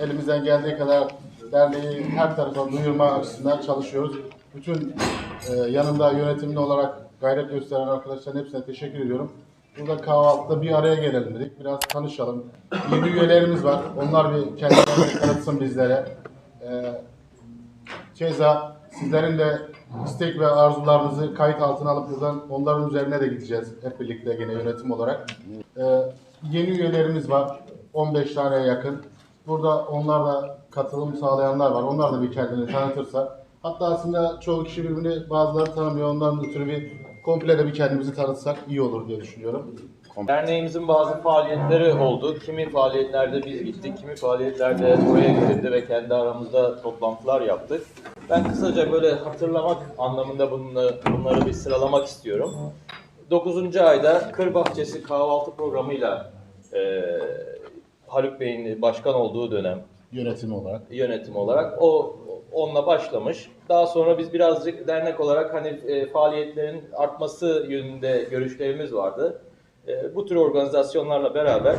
elimizden geldiği kadar derneği her tarafa duyurma açısından çalışıyoruz. Bütün e, yanında yönetimli olarak gayret gösteren arkadaşların hepsine teşekkür ediyorum. Burada kahvaltıda bir araya gelelim dedik. Biraz tanışalım. Yeni üyelerimiz var. Onlar bir kendilerini tanıtsın bizlere. E, Keza sizlerin de istek ve arzularınızı kayıt altına alıp buradan onların üzerine de gideceğiz hep birlikte gene yönetim olarak. Ee, yeni üyelerimiz var. 15 taneye yakın. Burada onlar da katılım sağlayanlar var. Onlar da bir kendini tanıtırsa. Hatta aslında çoğu kişi birbirini bazıları tanımıyor. Ondan ötürü bir komple de bir kendimizi tanıtsak iyi olur diye düşünüyorum. Derneğimizin bazı faaliyetleri oldu. Kimi faaliyetlerde biz gittik, kimi faaliyetlerde oraya gidildi ve kendi aramızda toplantılar yaptık. Ben kısaca böyle hatırlamak anlamında bunları, bunları bir sıralamak istiyorum. 9. ayda Kır Bahçesi kahvaltı programıyla e, Haluk Bey'in başkan olduğu dönem Yönetim olarak. yönetim olarak o onunla başlamış. Daha sonra biz birazcık dernek olarak hani e, faaliyetlerin artması yönünde görüşlerimiz vardı. E, bu tür organizasyonlarla beraber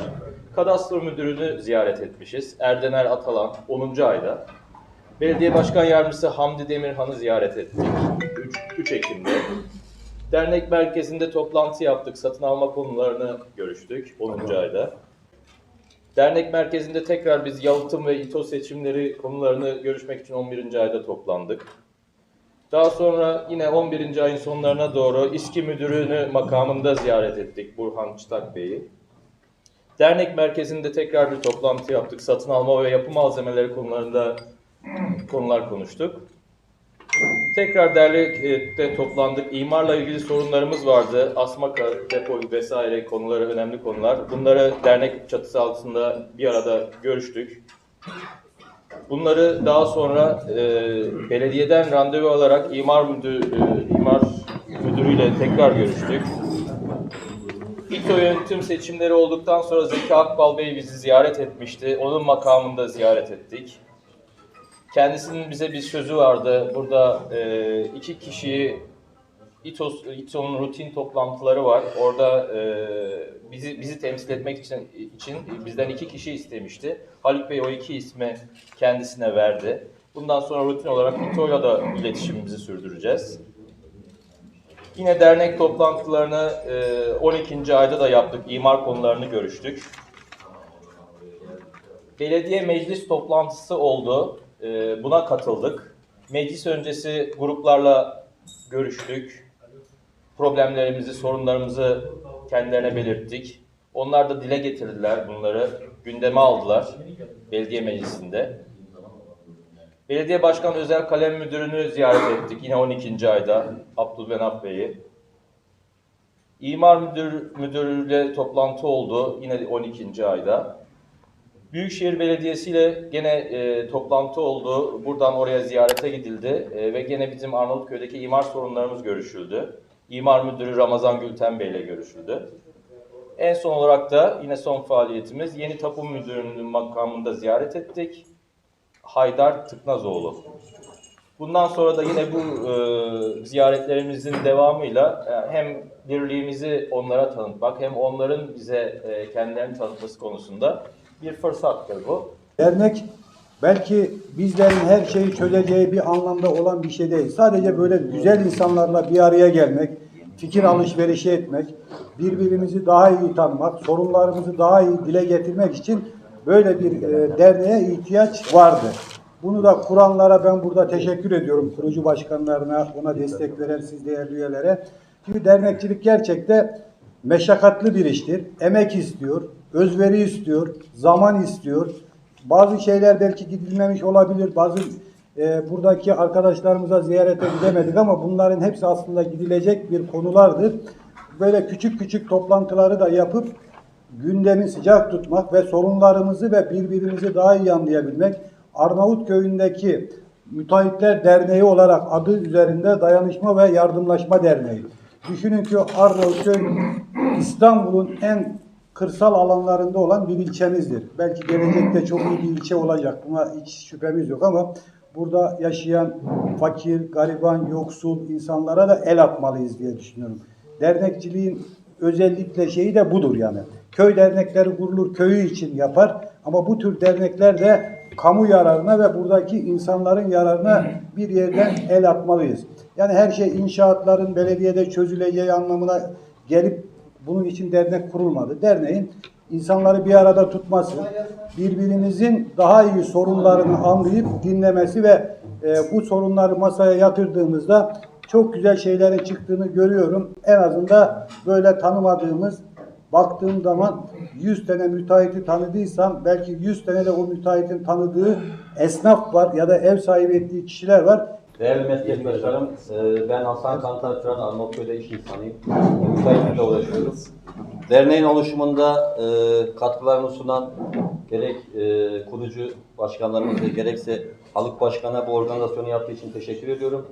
kadastro müdürünü ziyaret etmişiz. Erdener Atalan 10. ayda. Belediye Başkan Yardımcısı Hamdi Demirhan'ı ziyaret ettik 3, 3 Ekim'de. Dernek merkezinde toplantı yaptık. Satın alma konularını görüştük 10. ayda. Dernek merkezinde tekrar biz yalıtım ve İTO seçimleri konularını görüşmek için 11. ayda toplandık. Daha sonra yine 11. ayın sonlarına doğru İSKİ Müdürünü makamında ziyaret ettik Burhan Çıtak Bey'i. Dernek merkezinde tekrar bir toplantı yaptık. Satın alma ve yapı malzemeleri konularında konular konuştuk. Tekrar dernekte toplandık. İmarla ilgili sorunlarımız vardı. Asmaka, depo vesaire konuları önemli konular. Bunları dernek çatısı altında bir arada görüştük. Bunları daha sonra e, belediyeden randevu alarak imar müdür, e, imar müdürüyle tekrar görüştük. İTO yönetim seçimleri olduktan sonra Zeki Akbal Bey bizi ziyaret etmişti. Onun makamında ziyaret ettik. Kendisinin bize bir sözü vardı. Burada e, iki kişiyi İTOS, İTO'nun rutin toplantıları var. Orada e, bizi bizi temsil etmek için, için bizden iki kişi istemişti. Haluk Bey o iki ismi kendisine verdi. Bundan sonra rutin olarak İTO'yla da iletişimimizi sürdüreceğiz. Yine dernek toplantılarını e, 12. ayda da yaptık. İmar konularını görüştük. Belediye meclis toplantısı oldu. E, buna katıldık. Meclis öncesi gruplarla görüştük. Problemlerimizi, sorunlarımızı kendilerine belirttik. Onlar da dile getirdiler bunları. Gündeme aldılar belediye meclisinde. Belediye Başkan Özel Kalem Müdürünü ziyaret ettik yine 12. ayda Abdülbenaf Bey'i. İmar Müdür, Müdürüyle toplantı oldu yine 12. ayda. Büyükşehir Belediyesi ile gene e, toplantı oldu. Buradan oraya ziyarete gidildi e, ve gene bizim Arnavutköy'deki imar sorunlarımız görüşüldü. İmar Müdürü Ramazan Gülten Bey ile görüşüldü. En son olarak da yine son faaliyetimiz Yeni Tapu Müdürü'nün makamında ziyaret ettik. Haydar Tıknazoğlu. Bundan sonra da yine bu e, ziyaretlerimizin devamıyla e, hem birliğimizi onlara tanıtmak hem onların bize e, kendilerini tanıtması konusunda bir fırsattır bu. Dernek belki bizlerin her şeyi çözeceği bir anlamda olan bir şey değil. Sadece böyle güzel insanlarla bir araya gelmek, fikir alışverişi etmek, birbirimizi daha iyi tanımak, sorunlarımızı daha iyi dile getirmek için böyle bir e, derneğe ihtiyaç vardı. Bunu da kuranlara ben burada teşekkür ediyorum. Kurucu başkanlarına, buna destek veren siz değerli üyelere. Çünkü dernekçilik gerçekten meşakkatli bir iştir. Emek istiyor, özveri istiyor, zaman istiyor. Bazı şeyler belki gidilmemiş olabilir. Bazı e, buradaki arkadaşlarımıza ziyarete gidemedik ama bunların hepsi aslında gidilecek bir konulardır. Böyle küçük küçük toplantıları da yapıp gündemi sıcak tutmak ve sorunlarımızı ve birbirimizi daha iyi anlayabilmek. Arnavut köyündeki Müteahhitler Derneği olarak adı üzerinde Dayanışma ve Yardımlaşma Derneği. Düşünün ki Arnavutköy İstanbul'un en kırsal alanlarında olan bir ilçemizdir. Belki gelecekte çok iyi bir ilçe olacak. Buna hiç şüphemiz yok ama burada yaşayan fakir, gariban, yoksul insanlara da el atmalıyız diye düşünüyorum. Dernekçiliğin özellikle şeyi de budur yani. Köy dernekleri kurulur, köyü için yapar ama bu tür dernekler de kamu yararına ve buradaki insanların yararına bir yerden el atmalıyız. Yani her şey inşaatların belediyede çözüleceği anlamına gelip bunun için dernek kurulmadı. Derneğin insanları bir arada tutması, birbirimizin daha iyi sorunlarını anlayıp dinlemesi ve e, bu sorunları masaya yatırdığımızda çok güzel şeylerin çıktığını görüyorum. En azından böyle tanımadığımız baktığım zaman 100 tane müteahhiti tanıdıysam belki 100 tane de o müteahhitin tanıdığı esnaf var ya da ev sahibi ettiği kişiler var. Değerli meslektaşlarım, e, ben Hasan Kantar Turan, Arnavutköy'de iş insanıyım. Müteahhitle uğraşıyorum. Derneğin oluşumunda e, katkılarını sunan gerek e, kurucu başkanlarımıza gerekse Halk Başkanı'na bu organizasyonu yaptığı için teşekkür ediyorum.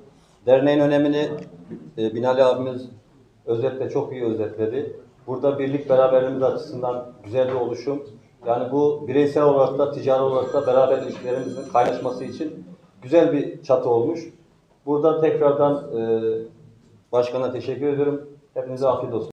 Derneğin önemini Binali abimiz özetle çok iyi özetledi. Burada birlik beraberliğimiz açısından güzel bir oluşum. Yani bu bireysel olarak da ticari olarak da beraber ilişkilerimizin kaynaşması için güzel bir çatı olmuş. Burada tekrardan e, başkana teşekkür ediyorum. Hepinize afiyet olsun.